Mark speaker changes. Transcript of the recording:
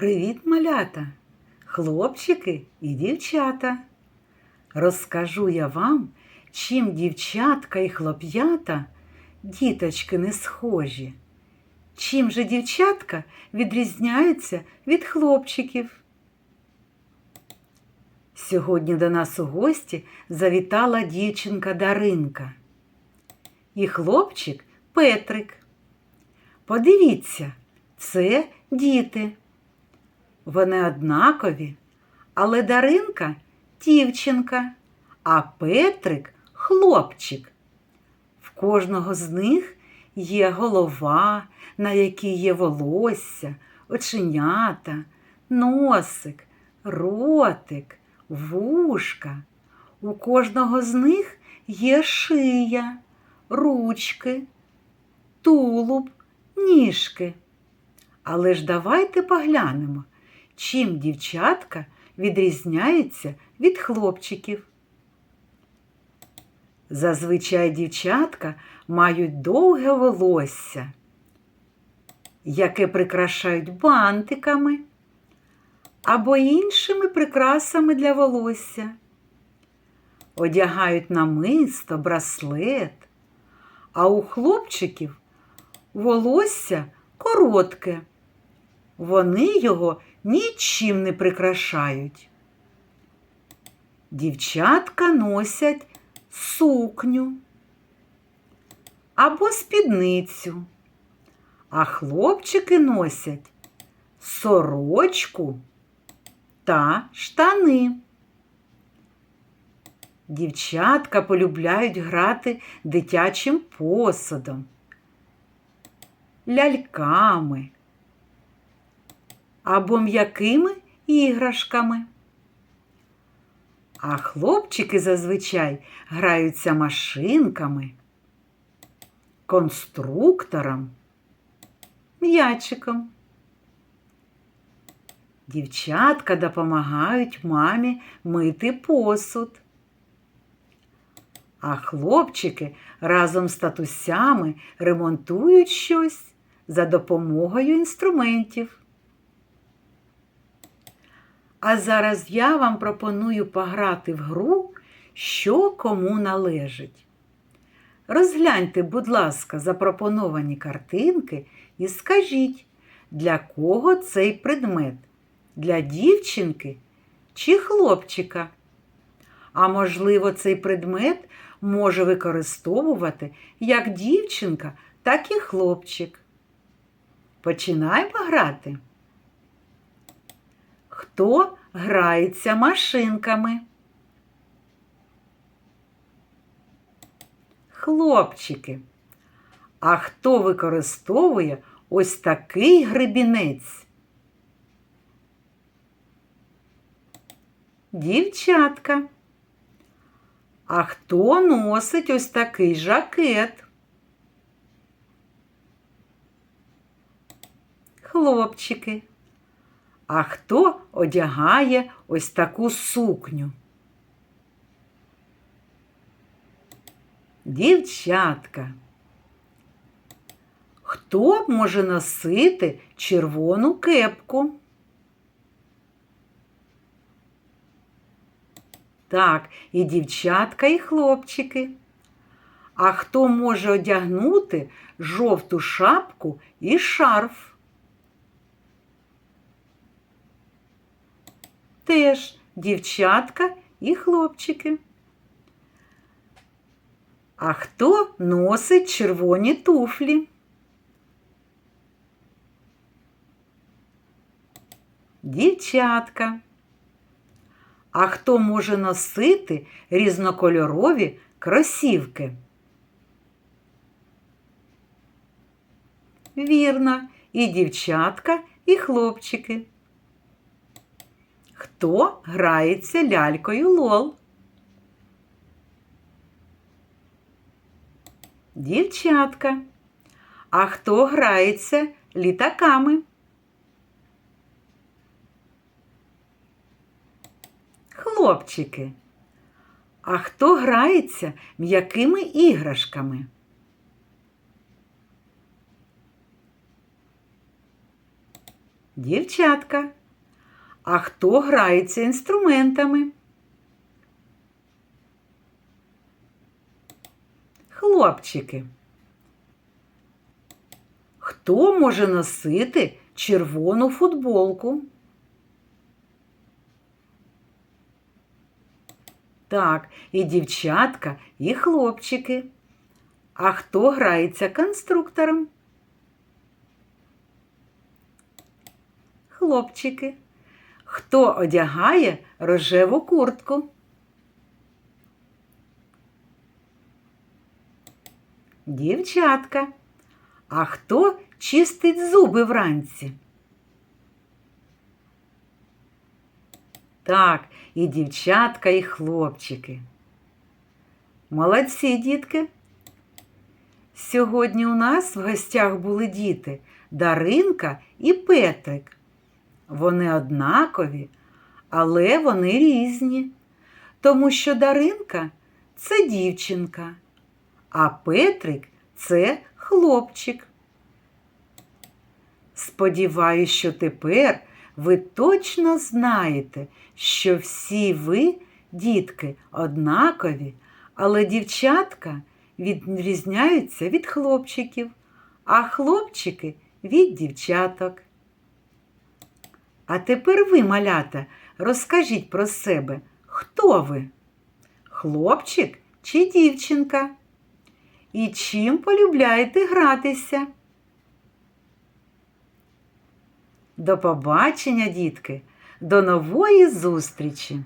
Speaker 1: Привіт, малята, хлопчики і дівчата. Розкажу я вам, чим дівчатка і хлоп'ята діточки не схожі. Чим же дівчатка відрізняються від хлопчиків? Сьогодні до нас у гості завітала дівчинка Даринка і хлопчик Петрик. Подивіться, це діти. Вони однакові, але Даринка дівчинка, а Петрик хлопчик. В кожного з них є голова, на якій є волосся, оченята, носик, ротик, вушка. У кожного з них є шия, ручки, тулуб, ніжки. Але ж давайте поглянемо, чим дівчатка відрізняються від хлопчиків. Зазвичай дівчатка мають довге волосся, яке прикрашають бантиками або іншими прикрасами для волосся. Одягають намисто, браслет, а у хлопчиків волосся коротке. Вони його нічим не прикрашають. Дівчатка носять сукню або спідницю, а хлопчики носять сорочку та штани. Дівчатка полюбляють грати дитячим посудом, ляльками або м'якими іграшками. А хлопчики зазвичай граються машинками, конструктором, м'ячиком. Дівчатка допомагають мамі мити посуд. А хлопчики разом з татусями ремонтують щось за допомогою інструментів. А зараз я вам пропоную пограти в гру, що кому належить. Розгляньте, будь ласка, запропоновані картинки і скажіть, для кого цей предмет? Для дівчинки чи хлопчика? А можливо, цей предмет може використовувати як дівчинка, так і хлопчик. Починаємо грати. Хто грається машинками? Хлопчики. А хто використовує ось такий гребінець? Дівчатка. А хто носить ось такий жакет? Хлопчики. А хто одягає ось таку сукню? Дівчатка. Хто може носити червону кепку? Так, і дівчатка, і хлопчики. А хто може одягнути жовту шапку і шарф? Теж дівчатка і хлопчики. А хто носить червоні туфлі? Дівчатка. А хто може носити різнокольорові кросівки? Вірно, і дівчатка, і хлопчики. Хто грається лялькою лол? Дівчатка. А хто грається літаками? Хлопчики. А хто грається м'якими іграшками? Дівчатка. А хто грається інструментами? Хлопчики. Хто може носити червону футболку? Так, і дівчатка, і хлопчики. А хто грається конструктором? Хлопчики. Хто одягає рожеву куртку? Дівчатка. А хто чистить зуби вранці? Так, і дівчатка, і хлопчики. Молодці, дітки. Сьогодні у нас в гостях були діти Даринка і Петрик. Вони однакові, але вони різні, тому що Даринка це дівчинка, а Петрик це хлопчик. Сподіваюсь, що тепер ви точно знаєте, що всі ви, дітки, однакові, але дівчатка відрізняються від хлопчиків, а хлопчики від дівчаток. А тепер ви, малята, розкажіть про себе, хто ви? Хлопчик чи дівчинка? І чим полюбляєте гратися? До побачення, дітки, до нової зустрічі!